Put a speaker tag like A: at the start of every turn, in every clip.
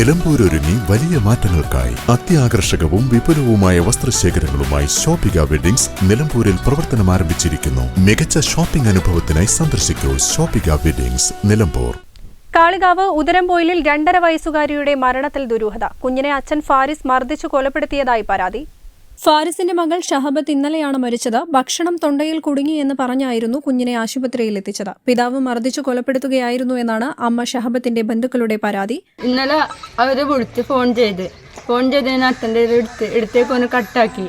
A: നിലമ്പൂരൊരുങ്ങി വലിയ മാറ്റങ്ങൾക്കായി അത്യാകർഷകവും വിപുലവുമായ വസ്ത്രശേഖരങ്ങളുമായി ഷോപ്പിക വെഡിങ്സ് നിലമ്പൂരിൽ പ്രവർത്തനം ആരംഭിച്ചിരിക്കുന്നു. മികച്ച ഷോപ്പിംഗ് അനുഭവത്തിനായി സന്ദർശിക്കൂ ഷോപ്പിക വെഡിങ്സ് നിലമ്പൂർ.
B: കാളികാവ് ഉദരംപോയിലിൽ രണ്ടര വയസ്സുകാരിയുടെ മരണത്തിൽ ദുരൂഹത. കുഞ്ഞിനെ അച്ഛൻ ഫാരിസ് മർദ്ദിച്ചു കൊലപ്പെടുത്തിയതായി പരാതി. ഫാരിസിന്റെ മകൾ ഷഹബത്ത് ഇന്നലെയാണ് മരിച്ചത്. ഭക്ഷണം തൊണ്ടയിൽ കുടുങ്ങി എന്ന് പറഞ്ഞായിരുന്നു കുഞ്ഞിനെ ആശുപത്രിയിൽ എത്തിച്ചത്. പിതാവ് മർദ്ദിച്ചു കൊലപ്പെടുത്തുകയായിരുന്നു എന്നാണ് അമ്മ ഷഹബത്തിന്റെ ബന്ധുക്കളുടെ പരാതി.
C: ഇന്നലെ അവരെ വിളിച്ച് ഫോൺ ചെയ്ത്. ഫോൺ ചെയ്ത് അച്ഛന്റെ എടുത്ത് എടുത്തേക്ക് ഒന്ന് കട്ടാക്കി.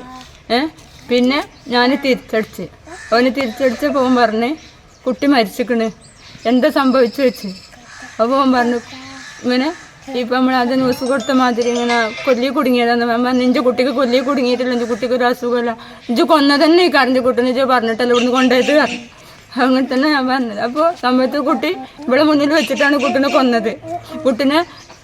C: പിന്നെ ഞാൻ തിരിച്ചടിച്ച്. അവന് തിരിച്ചടിച്ച് പോകാൻ പറഞ്ഞ് കുട്ടി മരിച്ചിക്കണ് എന്താ സംഭവിച്ചു വെച്ച്. അപ്പോൾ അവൻ പറഞ്ഞു ഇങ്ങനെ ഇപ്പം നമ്മൾ അത് ന്യൂസ് കൊടുത്ത മാതിരി ഇങ്ങനെ കൊല്ലി കുടുങ്ങിയതെന്ന് ഞാൻ പറഞ്ഞു കുട്ടിക്ക് കൊല്ലി കുടുങ്ങിയിട്ടില്ല ഇഞ്ച് കുട്ടിക്ക് ഒരു അസുഖമില്ല. ഇഞ്ച് കൊന്ന തന്നെ ഈ കറണ്ട് കുട്ടീനെ ഇഞ്ച് പറഞ്ഞിട്ടല്ല ഇവിടുന്ന് കൊണ്ടുപോയിട്ട് അങ്ങനെ തന്നെ ഞാൻ പറഞ്ഞത്. അപ്പോൾ സമയത്ത് കുട്ടി ഇവിടെ മുന്നിൽ വെച്ചിട്ടാണ് കുട്ടീനെ കൊന്നത്. കുട്ടീനെ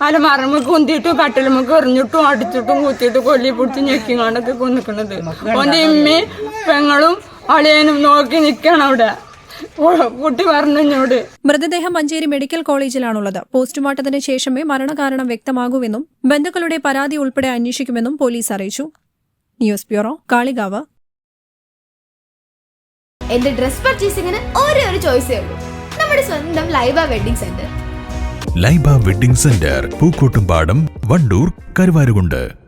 C: അലമാറമ്മക്ക് കുന്തിയിട്ടും കട്ടിലുമ്മക്ക് എറിഞ്ഞിട്ടും അടിച്ചിട്ടും കുത്തിയിട്ടും കൊല്ലി പിടിച്ച് ഞെക്കിങ്ങാണ്ടൊക്കെ കൊന്നിക്കണത് ഓന്റെ ഇമ്മയും പെങ്ങളും അളിയനും നോക്കി നിൽക്കണം അവിടെ. കുട്ടി
B: മൃതദേഹം മഞ്ചേരി മെഡിക്കൽ കോളേജിലാണുള്ളത്. പോസ്റ്റ്മോർട്ടത്തിന് ശേഷമേ മരണകാരണം വ്യക്തമാകൂവെന്നും ബന്ധുക്കളുടെ പരാതി ഉൾപ്പെടെ അന്വേഷിക്കുമെന്നും പോലീസ് അറിയിച്ചു. News bureau Kalikavu.
D: എന്റെ ഡ്രസ് പർച്ചേസിംഗിന് ഒരേ ഒരു ചോയ്സേ ഉള്ളൂ. നമ്മുടെ സ്വന്തം Laiba wedding centre.
E: Laiba wedding centre Pookkottumpadam Wandoor Karuvarakundu.